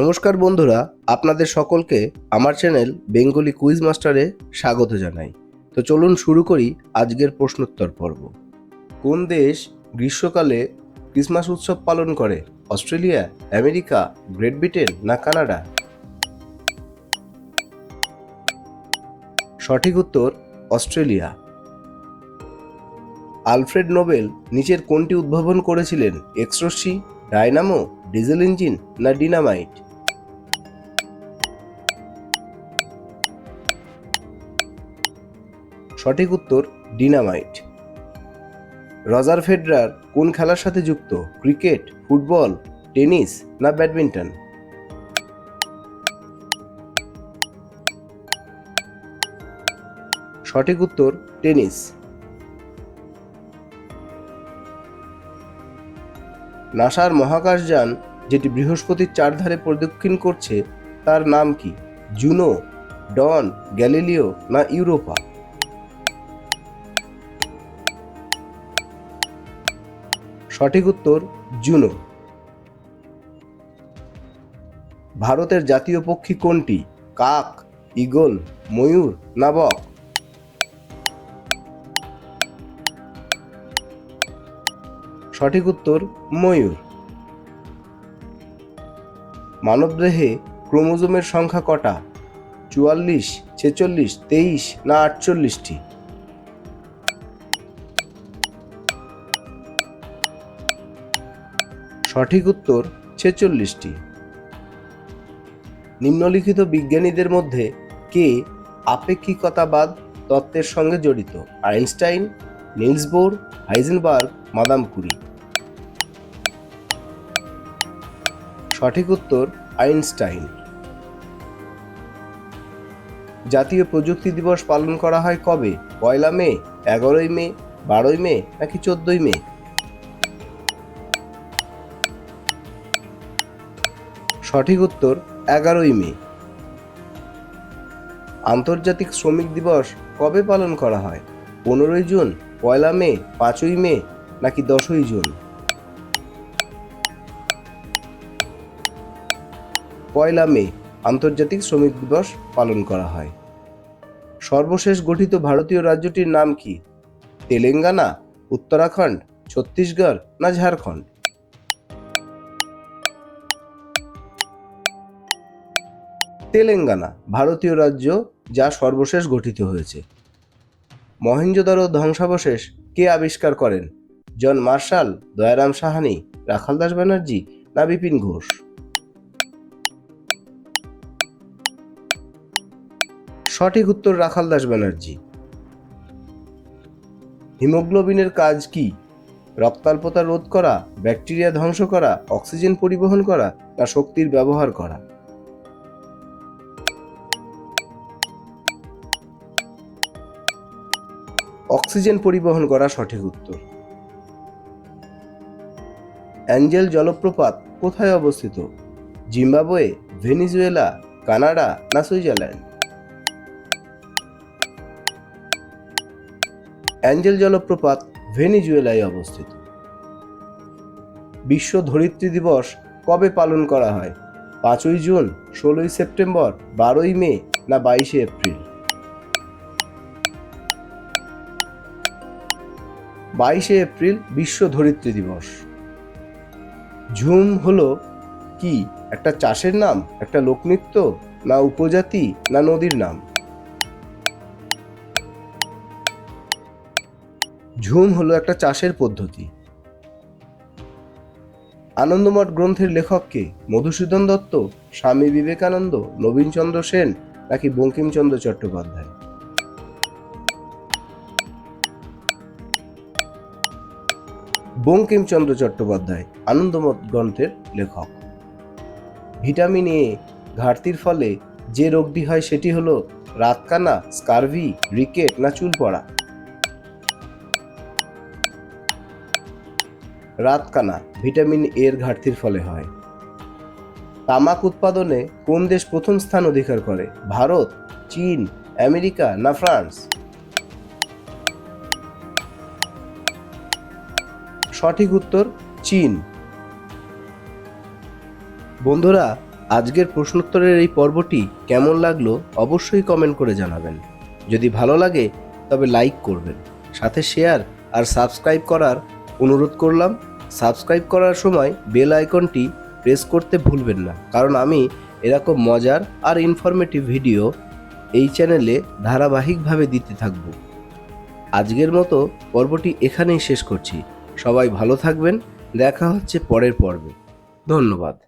নমস্কার বন্ধুরা, আপনাদের সকলকে আমার চ্যানেল বেঙ্গলি কুইজ মাস্টারে স্বাগত জানাই। তো চলুন শুরু করি আজকের প্রশ্নোত্তর পর্ব। কোন দেশ গ্রীষ্মকালে ক্রিসমাস উৎসব পালন করে? অস্ট্রেলিয়া, আমেরিকা, গ্রেট ব্রিটেন না কানাডা? সঠিক উত্তর, অস্ট্রেলিয়া। আলফ্রেড নোবেল নিচের কোনটি উদ্ভাবন করেছিলেন? এক্সরশ্মি ডায়নামো, ডিজেল ইঞ্জিন না ডিনামাইট? সঠিক উত্তর ডিনামাইট। রজার ফেডরার কোন খেলার সাথে যুক্ত? ক্রিকেট, ফুটবল, টেনিস না ব্যাডমিন্টন? সঠিক উত্তর টেনিস। নাসার মহাকাশযান যেটি বৃহস্পতির চারধারে প্রদক্ষিণ করছে, তার নাম কি? জুনো, ডন, গ্যালিলিও না ইউরোপা? সঠিক উত্তর, জুনো। ভারতের জাতীয় পক্ষী কোনটি? কাক, ঈগল, ময়ূর না বক সঠিক উত্তর, ময়ূর। মানবদেহে ক্রোমোজোমের সংখ্যা কটা? চুয়াল্লিশ, ছেচল্লিশ, তেইশ না আটচল্লিশটি? সঠিক উত্তর ছেচল্লিশটি। নিম্নলিখিত বিজ্ঞানীদের মধ্যে কে আপেক্ষিকতাবাদ তত্ত্বের সঙ্গে জড়িত? Einstein Niels Bohr, Heisenberg, Madame Curie. সঠিক উত্তর আইনস্টাইন। জাতীয় প্রযুক্তি দিবস পালন করা হয় কবে? পয়লা মে, এগারোই মে, বারোই মে নাকি চোদ্দই মে? সঠিক উত্তর এগারোই মে। আন্তর্জাতিক শ্রমিক দিবস কবে পালন করা হয়? পনেরোই জুন, পয়লা মে, পাঁচই মে, নাকি দশই জুন? পয়লা মে, আন্তর্জাতিক শ্রমিক দিবস পালন করা হয়। সর্বশেষ গঠিত ভারতীয় রাজ্যটির নাম কি? তেলেঙ্গানা, উত্তরাখণ্ড, ছত্তিশগড় না ঝাড়খণ্ড? তেলেঙ্গানা, ভারতীয় রাজ্য যা সর্বশেষ গঠিত হয়েছে। মহেঞ্জোদারো ধ্বংসাবশেষ কে আবিষ্কার করেন? জন মার্শাল, দয়ারাম সাহানি, রাখাল দাস ব্যানার্জি না বিপিন ঘোষ? সঠিক উত্তর রাখাল দাস ব্যানার্জি। হিমোগ্লোবিনের কাজ কি? রক্তাল্পতা রোধ করা, ব্যাকটেরিয়া ধ্বংস করা, অক্সিজেন পরিবহন করা না শক্তির ব্যবহার করা? অক্সিজেন পরিবহন করা সঠিক উত্তর। অ্যাঞ্জেল জলপ্রপাত কোথায় অবস্থিত? জিম্বাবুয়ে, ভেনিজুয়েলা, কানাডা না সুইজারল্যান্ড? অ্যাঞ্জেল জলপ্রপাত ভেনিজুয়েলায় অবস্থিত। বিশ্ব ধরিত্রী দিবস কবে পালন করা হয়? পাঁচই জুন, ষোলোই সেপ্টেম্বর, বারোই মে না বাইশে এপ্রিল? বাইশে এপ্রিল বিশ্ব ধরিত্রী দিবস। ঝুম হলো কি? একটা চাষের নাম? একটা লোকনৃত্য? না উপজাতি? না নদীর নাম? ঝুম হলো একটা চাষের পদ্ধতি। আনন্দমঠ গ্রন্থের লেখককে মধুসূদন দত্ত? স্বামী বিবেকানন্দ? নবীনচন্দ্র সেন? নাকি বঙ্কিমচন্দ্র চট্টোপাধ্যায়? বঙ্কিমচন্দ্র চট্টোপাধ্যায় আনন্দমত গ্রন্থের লেখক। ভিটামিন এ ঘাটতির ফলে যে রোগটি হয় সেটি হলো রাতকানা, স্কারভি, রিকেট না চুল পড়া রাতকানা ভিটামিন এর ঘাটতির ফলে হয়। তামাক উৎপাদনে কোন দেশ প্রথম স্থান অধিকার করে? ভারত, চীন, আমেরিকা না ফ্রান্স? সঠিক উত্তর চীন। বন্ধুরা, আজকের প্রশ্নোত্তরের এই পর্বটি কেমন লাগল অবশ্যই কমেন্ট করে জানাবেন। যদি ভালো লাগে, তবে লাইক করবেন। সাথে শেয়ার আর সাবস্ক্রাইব করার অনুরোধ করলাম। সাবস্ক্রাইব করার সময় বেল আইকনটি প্রেস করতে ভুলবেন না। কারণ আমি এরকম মজার আর ইনফরমেটিভ ভিডিও এই চ্যানেলে ধারাবাহিকভাবে দিতে থাকব। আজকের মতো পর্বটি এখানেই শেষ করছি। সবাই ভালো থাকবেন। দেখা হচ্ছে পরের পর্বে। ধন্যবাদ।